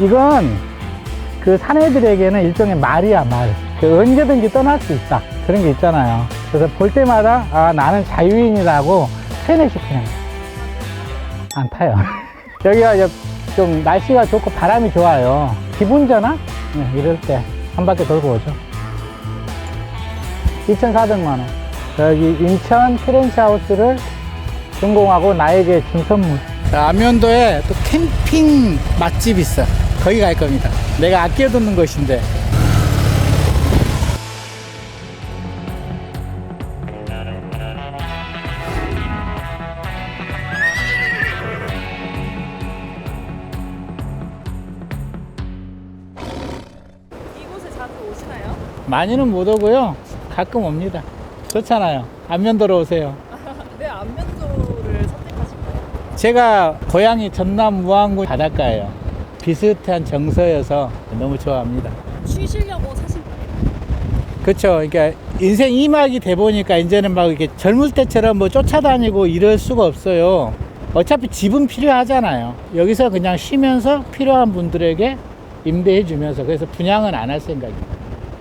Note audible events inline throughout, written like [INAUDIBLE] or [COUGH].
이건 그 사내들에게는 일종의 말이야, 말. 그 언제든지 떠날 수 있다. 그런 게 있잖아요. 그래서 볼 때마다, 아, 나는 자유인이라고 세뇌시키는 거야. 안 타요. [LAUGHS] 여기가 좀 날씨가 좋고 바람이 좋아요. 기분 전환? 네, 이럴 때 한 바퀴 돌고 오죠. 2,400만 원. 여기 인천 프렌치 하우스를 준공하고 나에게 준 선물. 안면도에 또 캠핑 맛집 있어. 거기 갈 겁니다. 내가 아껴두는 곳인데. 이곳에 자주 오시나요? 많이는 못 오고요. 가끔 옵니다. 좋잖아요. 안면도로 오세요. 왜 [LAUGHS] 안면도를 선택하신 거예요? 제가 고향이 전남 무안군 바닷가예요. 비슷한 정서여서 너무 좋아합니다. 쉬시려고 사신? 그렇죠. 그러니까 인생 이막이 돼 보니까 이제는 막 이렇게 젊을 때처럼 뭐 쫓아다니고 이럴 수가 없어요. 어차피 집은 필요하잖아요. 여기서 그냥 쉬면서 필요한 분들에게 임대해 주면서 그래서 분양은 안 할 생각입니다.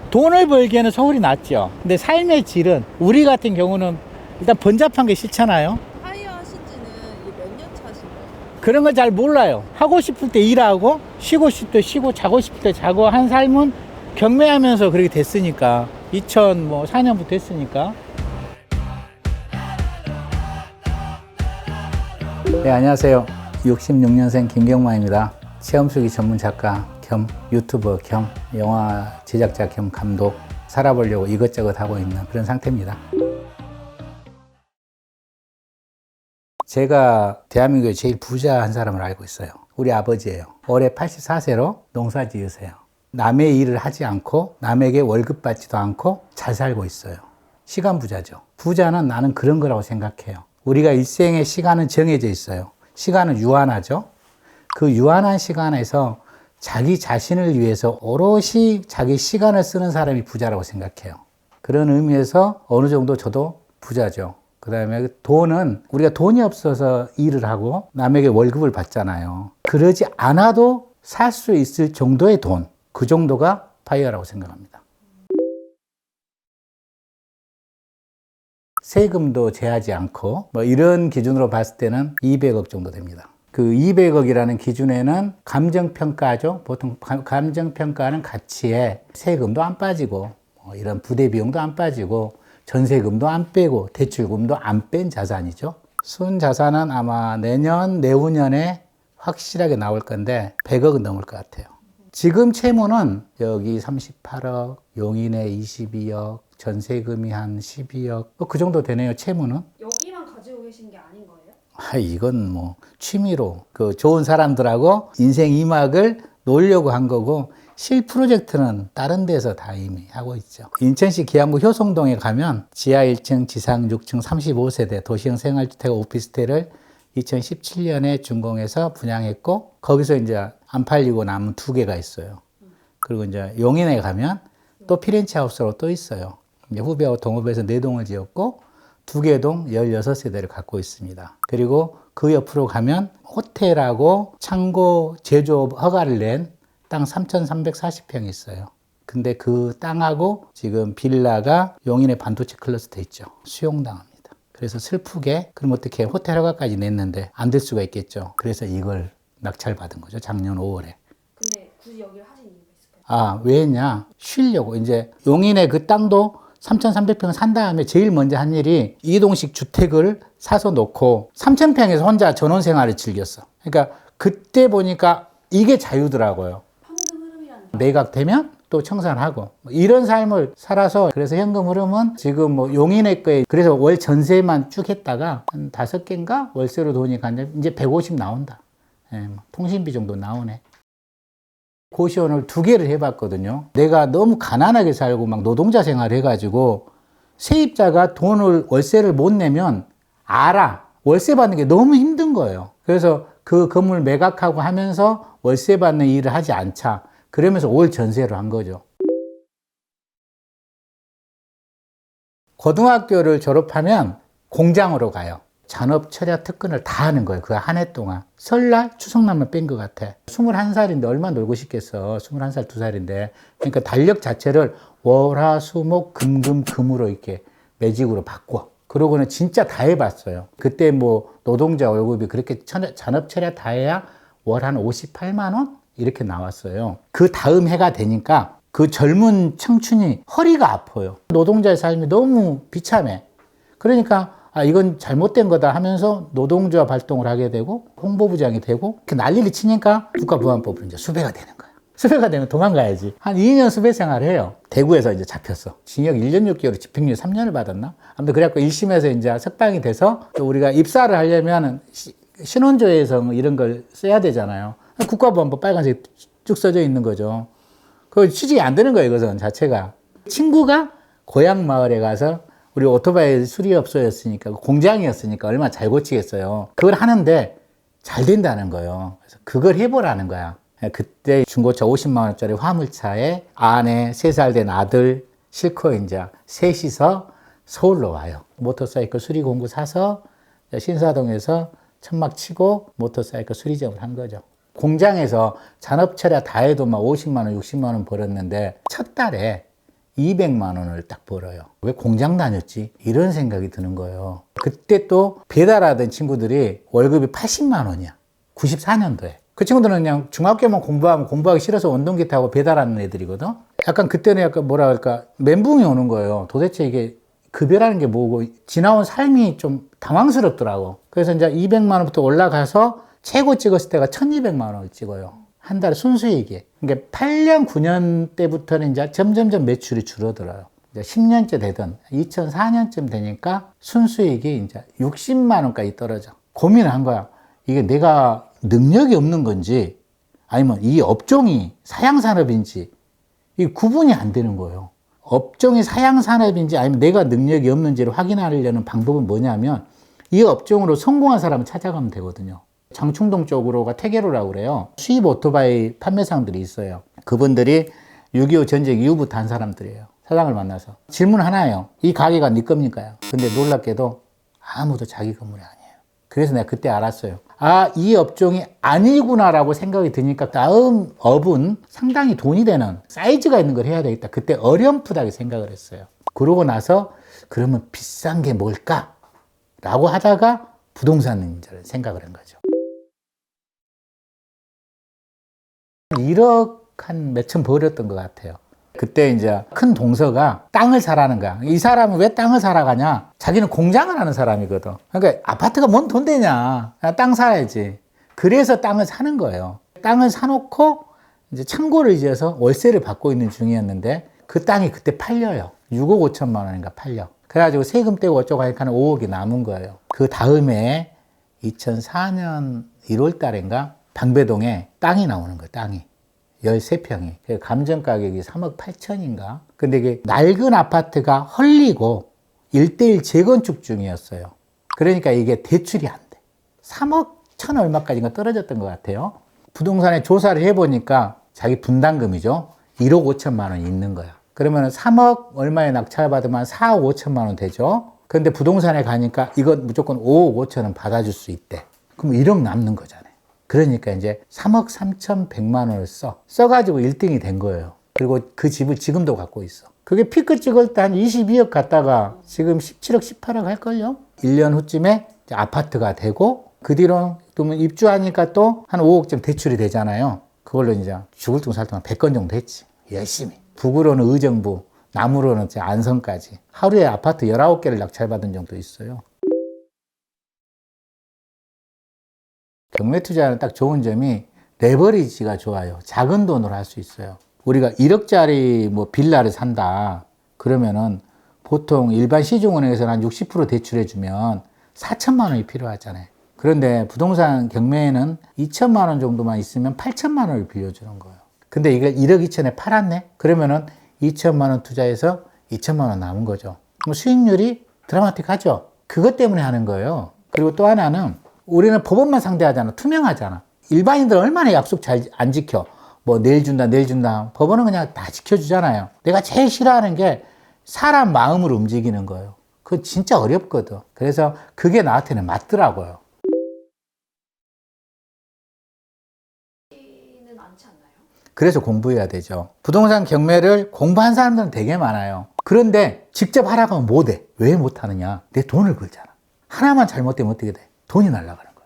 돈을 벌기에는 서울이 낫죠. 근데 삶의 질은 우리 같은 경우는 일단 번잡한 게 싫잖아요. 하이어 하신 지는 몇 년 차신 거예요? 그런 걸 잘 몰라요. 하고 싶을 때 일하고, 쉬고 싶을 때 쉬고, 자고 싶을 때 자고 한 삶은 경매하면서 그렇게 됐으니까. 2004년부터 했으니까. 네, 안녕하세요. 66년생 김경만입니다. 체험수기 전문 작가 겸 유튜버 겸 영화 제작자 겸 감독 살아보려고 이것저것 하고 있는 그런 상태입니다. 제가 대한민국에 제일 부자 한 사람을 알고 있어요. 우리 아버지예요. 올해 84세로 농사 지으세요. 남의 일을 하지 않고 남에게 월급 받지도 않고 잘 살고 있어요. 시간 부자죠. 부자는 나는 그런 거라고 생각해요. 우리가 일생의 시간은 정해져 있어요. 시간은 유한하죠. 그 유한한 시간에서 자기 자신을 위해서 오롯이 자기 시간을 쓰는 사람이 부자라고 생각해요. 그런 의미에서 어느 정도 저도 부자죠. 그 다음에 돈은 우리가 돈이 없어서 일을 하고 남에게 월급을 받잖아요. 그러지 않아도 살 수 있을 정도의 돈. 그 정도가 파이어라고 생각합니다. 세금도 제하지 않고 뭐 이런 기준으로 봤을 때는 200억 정도 됩니다. 그 200억이라는 기준에는 감정평가죠. 보통 감- 감정평가는 가치에 세금도 안 빠지고 뭐 이런 부대 비용도 안 빠지고 전세금도 안 빼고 대출금도 안 뺀 자산이죠. 순 자산은 아마 내년 내후년에 확실하게 나올 건데 100억은 넘을 것 같아요. 지금 채무는 여기 38억, 용인에 22억, 전세금이 한 12억, 뭐그 정도 되네요. 채무는. 여기만 가지고 계신 게 아닌 거예요? 아, 이건 뭐 취미로 그 좋은 사람들하고 인생 이막을 놀려고 한 거고 실 프로젝트는 다른 데서 다 이미 하고 있죠. 인천시 기암구 효성동에 가면 지하 1층, 지상 6층 35세대 도시형 생활주택 오피스텔을 2017년에 준공해서 분양했고 거기서 이제 안 팔리고 남은 두 개가 있어요. 그리고 이제 용인에 가면 또 피렌치 하우스로 또 있어요. 이제 후배하고 동업해서 네 동을 지었고 두 개 동 16세대를 갖고 있습니다. 그리고 그 옆으로 가면 호텔하고 창고 제조업 허가를 낸 땅 3,340평이 있어요. 근데 그 땅하고 지금 빌라가 용인의 반도체 클러스터에 있죠. 수용당합니다. 그래서 슬프게 그럼 어떻게 호텔 허가까지 냈는데 안 될 수가 있겠죠. 그래서 이걸 낙찰받은 거죠. 작년 5월에. 근데 굳이 여기를 하신 이유가 있을까요? 아, 왜 했냐? 쉬려고. 이제 용인의 그 땅도 3,300평 산 다음에 제일 먼저 한 일이 이동식 주택을 사서 놓고 3,000평에서 혼자 전원 생활을 즐겼어. 그러니까 그때 보니까 이게 자유더라고요. 매각되면 또 청산하고 뭐 이런 삶을 살아서 그래서 현금 흐름은 지금 뭐 용인의 거에 그래서 월 전세만 쭉 했다가 한 다섯 개인가 월세로 돈이 간데 이제 150 나온다. 예, 뭐 통신비 정도 나오네. 고시원을 두 개를 해봤거든요. 내가 너무 가난하게 살고 막 노동자 생활 해가지고 세입자가 돈을 월세를 못 내면 알아. 월세 받는 게 너무 힘든 거예요. 그래서 그 건물 매각하고 하면서 월세 받는 일을 하지 않자. 그러면서 올 전세로 한 거죠. 고등학교를 졸업하면 공장으로 가요. 잔업 철야 특근을 다 하는 거예요. 그 한 해 동안. 설날 추석날만 뺀 것 같아. 21살인데 얼마 놀고 싶겠어. 21살, 2살인데. 그러니까 달력 자체를 월 화 수 목 금 금 금으로 이렇게 매직으로 바꿔. 그러고는 진짜 다 해봤어요. 그때 뭐 노동자 월급이 그렇게 천- 잔업 철야 다 해야 월 한 58만 원 이렇게 나왔어요. 그 다음 해가 되니까 그 젊은 청춘이 허리가 아파요. 노동자의 삶이 너무 비참해. 그러니까 아 이건 잘못된 거다 하면서 노동조합 활동을 하게 되고 홍보부장이 되고 이렇게 난리를 치니까 국가보안법으로 이제 수배가 되는 거야. 수배가 되면 도망가야지. 한 2년 수배 생활을 해요. 대구에서 이제 잡혔어. 징역 1년 6개월, 집행유예 3년을 받았나? 아무튼 그래갖고 1심에서 이제 석방이 돼서 또 우리가 입사를 하려면 시- 신원조회에서 뭐 이런 걸 써야 되잖아요. 국가보안법 빨간색 쭉 써져 있는 거죠. 그 취직이 안 되는 거예요, 이것은 자체가. 친구가 고향 마을에 가서 우리 오토바이 수리업소였으니까 공장이었으니까 얼마나 잘 고치겠어요. 그걸 하는데 잘 된다는 거예요. 그래서 그걸 해보라는 거야. 그때 중고차 50만 원짜리 화물차에 아내 3살 된 아들 싣고 이제 셋이서 서울로 와요. 모터사이클 수리 공구 사서 신사동에서 천막 치고 모터사이클 수리점을 한 거죠. 공장에서 잔업철야 다 해도 막 50만 원, 60만 원 벌었는데 첫 달에 200만 원을 딱 벌어요. 왜 공장 다녔지? 이런 생각이 드는 거예요. 그때 또 배달하던 친구들이 월급이 80만 원이야. 94년도에. 그 친구들은 그냥 중학교만 공부하면 공부하기 싫어서 원동기 타고 배달하는 애들이거든. 약간 그때는 약간 뭐라 할까 멘붕이 오는 거예요. 도대체 이게 급여라는 게 뭐고 지나온 삶이 좀 당황스럽더라고. 그래서 이제 200만 원부터 올라가서 최고 찍었을 때가 1200만 원을 찍어요. 한 달에 순수익이. 그러니까 8년, 9년 때부터는 이제 점점점 매출이 줄어들어요. 이제 10년째 되던 2004년쯤 되니까 순수익이 이제 60만 원까지 떨어져. 고민을 한 거야. 이게 내가 능력이 없는 건지 아니면 이 업종이 사양산업인지 이 구분이 안 되는 거예요. 업종이 사양산업인지 아니면 내가 능력이 없는지를 확인하려는 방법은 뭐냐면 이 업종으로 성공한 사람을 찾아가면 되거든요. 장충동 쪽으로가 태계로라고 그래요. 수입 오토바이 판매상들이 있어요. 그분들이 6.25 전쟁 이후부터 한 사람들이에요. 사장을 만나서. 질문 하나예요. 이 가게가 네 겁니까요? 근데 놀랍게도 아무도 자기 건물이 아니에요. 그래서 내가 그때 알았어요. 아, 이 업종이 아니구나라고 생각이 드니까 다음 업은 상당히 돈이 되는 사이즈가 있는 걸 해야 되겠다. 그때 어렴풋하게 생각을 했어요. 그러고 나서 그러면 비싼 게 뭘까? 라고 하다가 부동산을 생각을 한 거죠. 1억 한 몇천 벌었던 것 같아요. 그때 이제 큰 동서가 땅을 사라는 거야. 이 사람은 왜 땅을 사러 가냐? 자기는 공장을 하는 사람이거든. 그러니까 아파트가 뭔 돈 되냐? 땅 사야지. 그래서 땅을 사는 거예요. 땅을 사놓고 이제 창고를 지어서 월세를 받고 있는 중이었는데 그 땅이 그때 팔려요. 6억 5천만 원인가 팔려. 그래가지고 세금 떼고 어쩌고 하니까 5억이 남은 거예요. 그 다음에 2004년 1월 달인가 방배동에 땅이 나오는 거예요, 땅이. 13평이. 그 감정 가격이 3억 8천인가? 근데 이게 낡은 아파트가 헐리고 1대1 재건축 중이었어요. 그러니까 이게 대출이 안 돼. 3억 천 얼마까지인가 떨어졌던 것 같아요. 부동산에 조사를 해보니까 자기 분담금이죠. 1억 5천만 원이 있는 거야. 그러면 3억 얼마에 낙찰 받으면 4억 5천만 원 되죠. 근데 부동산에 가니까 이건 무조건 5억 5천 원 받아줄 수 있대. 그럼 1억 남는 거잖아요. 그러니까 이제 3억 3천 100만 원을 써. 써가지고 1등이 된 거예요. 그리고 그 집을 지금도 갖고 있어. 그게 피크 찍을 때 한 22억 갔다가 지금 17억, 18억 할걸요? 1년 후쯤에 아파트가 되고 그 뒤로 또 입주하니까 또 한 5억쯤 대출이 되잖아요. 그걸로 이제 죽을 둥 살 동안 100건 정도 했지. 열심히. 북으로는 의정부, 남으로는 안성까지. 하루에 아파트 19개를 낙찰받은 적도 있어요. 경매 투자는 딱 좋은 점이 레버리지가 좋아요. 작은 돈으로 할 수 있어요. 우리가 1억짜리 뭐 빌라를 산다. 그러면은 보통 일반 시중은행에서는 한 60% 대출해주면 4천만 원이 필요하잖아요. 그런데 부동산 경매에는 2천만 원 정도만 있으면 8천만 원을 빌려주는 거예요. 근데 이걸 1억 2천에 팔았네? 그러면은 2천만 원 투자해서 2천만 원 남은 거죠. 뭐 수익률이 드라마틱하죠? 그것 때문에 하는 거예요. 그리고 또 하나는 우리는 법원만 상대하잖아. 투명하잖아. 일반인들 얼마나 약속 잘 안 지켜. 뭐 내일 준다, 내일 준다. 법원은 그냥 다 지켜주잖아요. 내가 제일 싫어하는 게 사람 마음을 움직이는 거예요. 그거 진짜 어렵거든. 그래서 그게 나한테는 맞더라고요. 그래서 공부해야 되죠. 부동산 경매를 공부한 사람들은 되게 많아요. 그런데 직접 하라고 하면 못해. 왜 못하느냐? 내 돈을 걸잖아. 하나만 잘못되면 어떻게 돼? 돈이 날아가는 거야.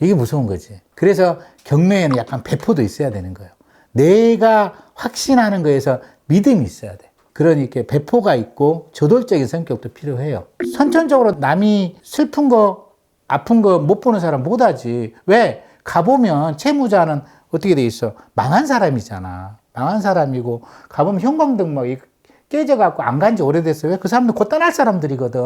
이게 무서운 거지. 그래서 경매에는 약간 배포도 있어야 되는 거예요. 내가 확신하는 거에서 믿음이 있어야 돼. 그러니까 배포가 있고 저돌적인 성격도 필요해요. 선천적으로 남이 슬픈 거, 아픈 거 못 보는 사람 못 하지. 왜? 가보면 채무자는 어떻게 돼 있어? 망한 사람이잖아. 망한 사람이고, 가보면 형광등 막 이- 깨져갖고 안 간 지 오래됐어. 왜? 그 사람들 곧 떠날 사람들이거든.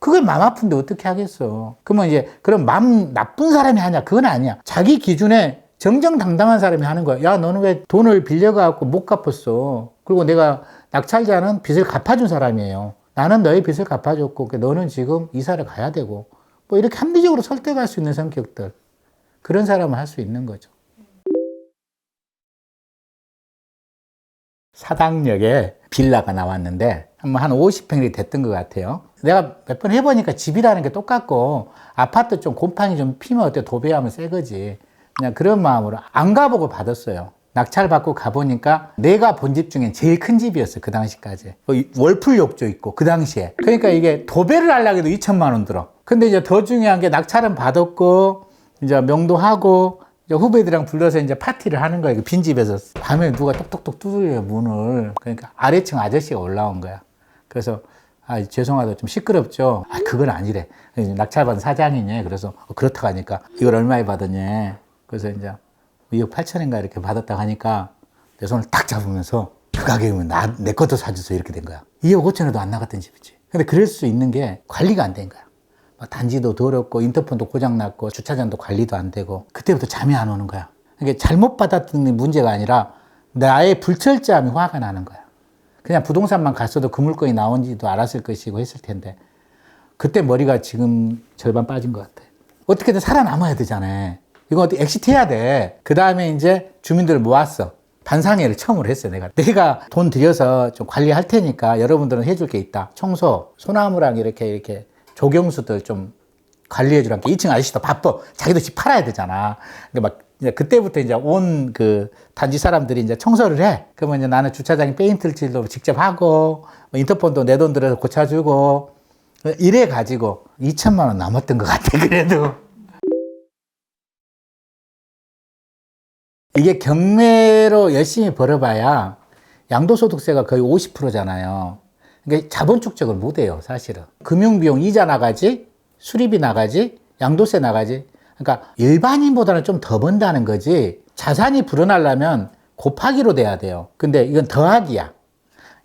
그걸 마음 아픈데 어떻게 하겠어. 그러면 이제, 그럼 마음 나쁜 사람이 하냐? 그건 아니야. 자기 기준에 정정당당한 사람이 하는 거야. 야, 너는 왜 돈을 빌려갖고 못 갚았어? 그리고 내가 낙찰자는 빚을 갚아준 사람이에요. 나는 너의 빚을 갚아줬고, 너는 지금 이사를 가야 되고, 뭐 이렇게 합리적으로 설득할 수 있는 성격들. 그런 사람은 할수 있는 거죠. 사당역에 빌라가 나왔는데 한 50평이 됐던 것 같아요. 내가 몇 번 해보니까 집이라는 게 똑같고 아파트 좀 곰팡이 좀 피면 어때 도배하면 새 거지. 그냥 그런 마음으로 안 가보고 받았어요. 낙찰 받고 가보니까 내가 본 집 중엔 제일 큰 집이었어 그 당시까지 어, 이 월풀 욕조 있고 그 당시에 그러니까 이게 도배를 하려고 해도 2천만 원 들어 근데 이제 더 중요한 게 낙찰은 받았고 이제 명도하고 이제 후배들이랑 불러서 이제 파티를 하는. 그 빈집에서. 밤에 누가 똑똑똑 두드려요, 문을. 그러니까 아래층 아저씨가 올라온 거야. 그래서, 아, 죄송하다. 좀 시끄럽죠? 아, 그건 아니래. 낙찰받은 사장이냐. 그래서, 어, 그렇다고 하니까, 이걸 얼마에 받았냐. 그래서 이제, 2억 8천인가 이렇게 받았다고 하니까, 내 손을 딱 잡으면서, 그 가격이면 나, 내 것도 사주세요. 이렇게 된 거야. 2억 5천에도 안 나갔던 집이지. 근데 그럴 수 있는 게 관리가 안 된 거야. 막 단지도 더럽고 인터폰도 고장났고 주차장도 관리도 안 되고 그때부터 잠이 안 오는 거야. 이게 잘못 받았던 게 문제가 아니라 나의 불철저함이 화가 나는 거야. 그냥 부동산만 갔어도 그 물건이 나온지도 알았을 것이고 했을 텐데 그때 머리가 지금 절반 빠진 것 같아. 어떻게든 살아남아야 되잖아. 이거 어떻게 엑시트해야 돼. 그 다음에 이제 주민들을 모았어. 반상회를 처음으로 했어요, 내가. 내가 돈 들여서 좀 관리할 테니까 여러분들은 해줄 게 있다. 청소, 소나무랑 이렇게, 이렇게 조경수들 좀 관리해 주라는 게 2층 아저씨도 바빠. 자기도 집 팔아야 되잖아. 근데 막 이제 그때부터 이제 온 그 단지 사람들이 이제 청소를 해. 그러면 이제 나는 주차장에 페인트를 칠도 직접 하고 뭐 인터폰도 내 돈 들여서 고쳐주고 이래 가지고 2천만 원 남았던 것 같아. 그래도 이게 경매로 열심히 벌어봐야 양도소득세가 거의 50%잖아요. 그러니까 자본 축적을 못 해요, 사실은. 금융비용 이자 나가지, 수리비 나가지, 양도세 나가지. 그러니까 일반인보다는 좀 더 번다는 거지. 자산이 불어나려면 곱하기로 돼야 돼요. 근데 이건 더하기야.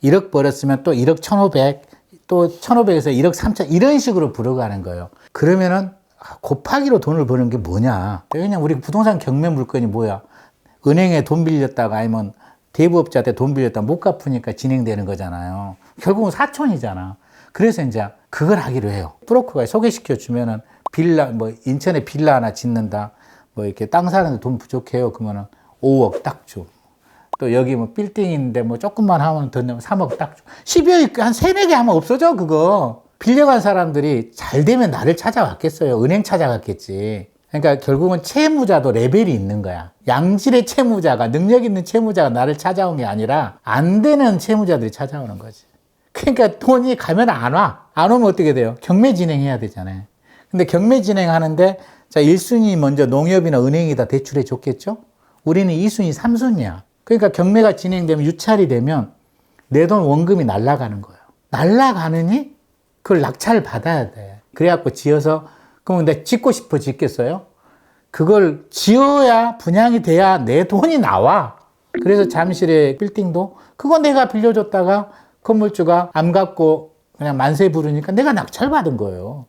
1억 벌었으면 또 1억 1,500, 또 1,500에서 1억 3천 이런 식으로 불어가는 거예요. 그러면은 아, 곱하기로 돈을 버는 게 뭐냐? 왜냐면 우리 부동산 경매 물건이 뭐야? 은행에 돈 빌렸다가 아니면 대부업자한테 돈 빌렸다가 못 갚으니까 진행되는 거잖아요. 결국은 사촌이잖아. 그래서 이제 그걸 하기로 해요. 브로커가 소개시켜 주면은 빌라, 뭐 인천에 빌라 하나 짓는다. 뭐 이렇게 땅 사는데 돈 부족해요. 그러면은 5억 딱 줘. 또 여기 뭐 빌딩인데 뭐 조금만 하면 더 내면 3억 딱 줘. 12억 한 3, 4개 하면 없어져, 그거. 빌려간 사람들이 잘 되면 나를 찾아왔겠어요. 은행 찾아갔겠지. 그러니까 결국은 채무자도 레벨이 있는 거야. 양질의 채무자가, 능력 있는 채무자가 나를 찾아온 게 아니라 안 되는 채무자들이 찾아오는 거지. 그러니까 돈이 가면 안 와. 안 오면 어떻게 돼요? 경매 진행해야 되잖아요. 근데 경매 진행하는데 자, 1순위 먼저 농협이나 은행이 다 대출해 줬겠죠? 우리는 2순위, 3순위야. 그러니까 경매가 진행되면 유찰이 되면 내 돈 원금이 날아가는 거예요. 날아가느니 그걸 낙찰 받아야 돼. 그래갖고 지어서 그러면 내가 짓고 싶어 짓겠어요? 그걸 지어야 분양이 돼야 내 돈이 나와. 그래서 잠실의 빌딩도 그거 내가 빌려줬다가 건물주가 안 갚고 그냥 만세 부르니까 내가 낙찰 받은 거예요.